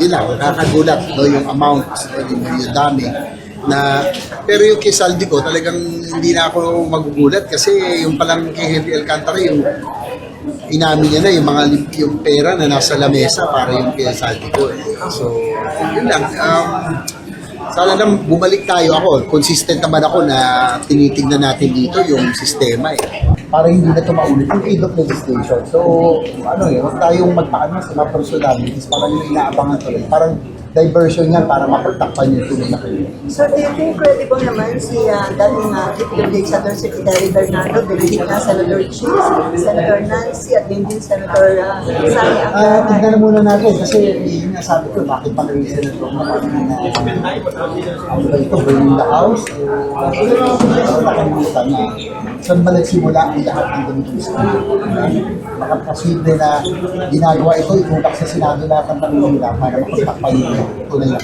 yun lang, nakakagulat, no, yung amount, yung, dami. Na, pero yung kay Saldi ko, talagang hindi na ako magugulat kasi yung palang kay Henry Alcantara, yung inamin niya na yung mga yung pera na nasa lamesa para yung kay Saldi ko. Eh. So, yun lang. Um, sana lang bumalik tayo ako. Consistent naman ako na tinitignan natin dito yung sistema eh. Para hindi na ito maulit yung aid of legislation. So, ano eh, huwag tayong magpaano sa mga personalities. Parang yung inaabangan tuloy. Parang diversion yan para mapagtakpan yung tunay na kayo. So, do you think credible naman si uh, dating uh, Deputy Executive Secretary Bernardo, Benedict na Senator Cheese, Senator Nancy, at din din Senator uh, Sani Ah, tignan na muna natin kasi sabi ko, bakit pa ito na parang na ano ba ito, burning the house? Pero nakalimutan na saan ba nagsimula ang lahat ng ganitong scheme? Baka posible na ginagawa ito, itulak sa Senado lahat ng Manila para makapagpayin yung tunay na